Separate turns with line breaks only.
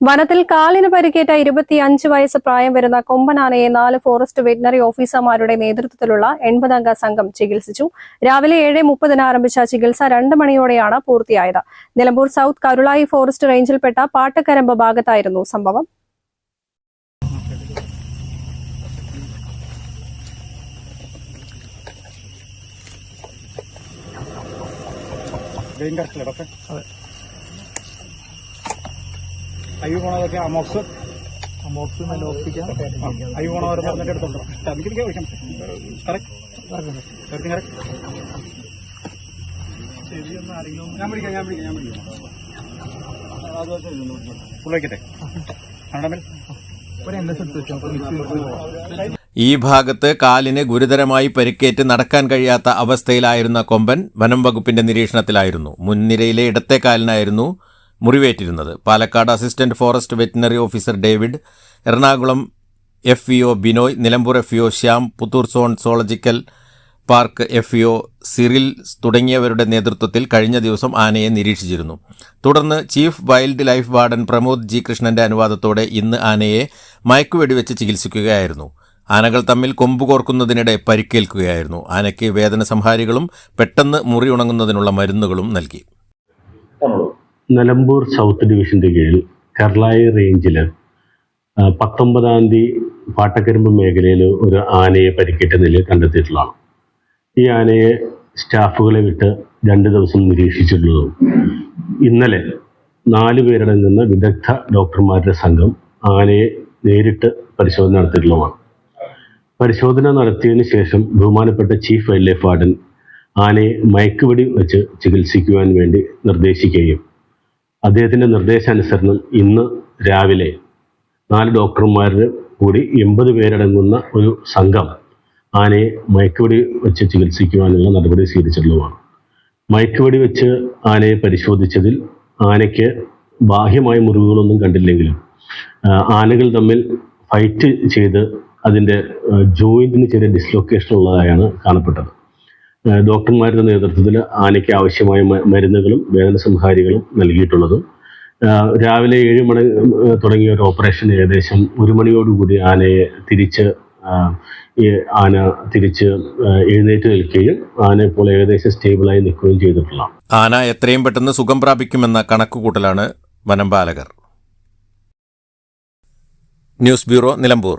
വനത്തിൽ കാലിന് പരിക്കേറ്റ ഇരുപത്തിയഞ്ച് വയസ്സ് പ്രായം വരുന്ന കൊമ്പനാനയെ നാല് ഫോറസ്റ്റ് വെറ്റിനറി ഓഫീസർമാരുടെ നേതൃത്വത്തിലുള്ള എൺപതംഗ സംഘം ചികിത്സിച്ചു. രാവിലെ ഏഴ് മുപ്പതിന് ആരംഭിച്ച ചികിത്സ രണ്ട് മണിയോടെയാണ് പൂർത്തിയായത്. നിലമ്പൂർ സൗത്ത് കരുളായി ഫോറസ്റ്റ് റേഞ്ചിൽപ്പെട്ട പാട്ടക്കരമ്പ് ഭാഗത്തായിരുന്നു സംഭവം.
അതെ. ഐ പോണതൊക്കെ അമോക്സ്
അമോക്സ് മെലോപ്പിക്കാം
ഐ പോണവരെ പറഞ്ഞിട്ട് എടുത്തോണ്ടോ? അതിലേക്ക് വിളിക്കാം കറക്റ്റ് കറക്റ്റ് ഞാൻ വിളിക്കാം ഞാൻ വിളിക്കാം ഞാൻ വിളിക്കാം. പുള്ളിക്കട്ടെ കണ്ടമേൽ
ഈ ഭാഗത്ത് കാലിന് ഗുരുതരമായി പരിക്കേറ്റ് നടക്കാൻ കഴിയാത്ത അവസ്ഥയിലായിരുന്ന കൊമ്പൻ വനം വകുപ്പിന്റെ നിരീക്ഷണത്തിലായിരുന്നു. മുൻനിരയിലെ ഇടത്തെ കാലിനായിരുന്നു മുറിവേറ്റിരുന്നത്. Palakkad assistant forest veterinary officer David Ernakulam F Binoy Nilambur F EO Shyam Puthur zone zoological park F EO Cyril തുടങ്ങിയവരുടെ നേതൃത്വത്തിൽ കഴിഞ്ഞ ദിവസം ആനയെ നിരീക്ഷിച്ചിരുന്നു. തുടർന്ന് chief wildlife warden Pramod G കൃഷ്ണന്റെ അനുവാദത്തോടെ ഇന്ന് ആനയെ മയക്കുവെടിവെച്ച് ചികിത്സിക്കുകയായിരുന്നു. ആനകൾ തമ്മിൽ കൊമ്പ് കോർക്കുന്നതിനിടെ പരിക്കേൽക്കുകയായിരുന്നു. ആനയ്ക്ക് വേദന സംഹാരികളും പെട്ടെന്ന് മുറി ഉണങ്ങുന്നതിനുള്ള മരുന്നുകളും നൽകി.
നിലമ്പൂർ സൗത്ത് ഡിവിഷന്റെ കീഴിൽ കർളായി റേഞ്ചിൽ പത്തൊമ്പതാം തീയതി പാട്ടക്കരിമ്പ് മേഖലയിൽ ഒരു ആനയെ പരിക്കേറ്റ നിലയിൽ കണ്ടെത്തിയിട്ടുള്ളതാണ്. ഈ ആനയെ സ്റ്റാഫുകളെ വിട്ട് രണ്ട് ദിവസം നിരീക്ഷിച്ചിട്ടുള്ളതും. ഇന്നലെ നാല് പേരടങ്ങുന്ന വിദഗ്ധ ഡോക്ടർമാരുടെ സംഘം ആനയെ നേരിട്ട് പരിശോധന നടത്തിയിട്ടുള്ളതാണ്. പരിശോധന നടത്തിയതിനു ശേഷം ബഹുമാനപ്പെട്ട ചീഫ് വൈൽഡ് ലൈഫ് വാർഡൻ ആനയെ മയക്കുവെടി വെച്ച് ചികിത്സിക്കുവാൻ വേണ്ടി നിർദ്ദേശിക്കുകയും അദ്ദേഹത്തിന്റെ നിർദ്ദേശാനുസരണം ഇന്ന് രാവിലെ നാല് ഡോക്ടർമാരുടെ കൂടി എൺപത് പേരടങ്ങുന്ന ഒരു സംഘം ആനയെ മയക്കുവെടി വെച്ച് ചികിത്സിക്കുവാനുള്ള നടപടി സ്വീകരിച്ചിട്ടുള്ളതാണ്. മയക്കുവെടി വെച്ച് ആനയെ പരിശോധിച്ചതിൽ ആനയ്ക്ക് ബാഹ്യമായ മുറിവുകളൊന്നും കണ്ടില്ലെങ്കിലും ആനകൾ തമ്മിൽ ഫൈറ്റ് ചെയ്ത് അതിന്റെ ജോയിന്റിന് ചെറിയ ഡിസ്ലൊക്കേഷൻ ഉള്ളതായാണ് കാണപ്പെട്ടത്. ഡോക്ടർമാരുടെ നേതൃത്വത്തിൽ ആനയ്ക്ക് ആവശ്യമായ മരുന്നുകളും വേദന സംഹാരികളും നൽകിയിട്ടുള്ളതും രാവിലെ ഏഴ് മണി തുടങ്ങിയ ഒരു ഓപ്പറേഷൻ ഏകദേശം ഒരു മണിയോടുകൂടി ആനയെ തിരിച്ച് ആന തിരിച്ച് എഴുന്നേറ്റ് നിൽക്കുകയും ആന ഇപ്പോൾ ഏകദേശം സ്റ്റേബിളായി നിൽക്കുകയും ചെയ്തിട്ടുള്ള
ആന എത്രയും പെട്ടെന്ന് സുഖം പ്രാപിക്കുമെന്ന കണക്കുകൂട്ടലാണ് വനംപാലകർ ന്യൂസ് ബ്യൂറോ നിലമ്പൂർ.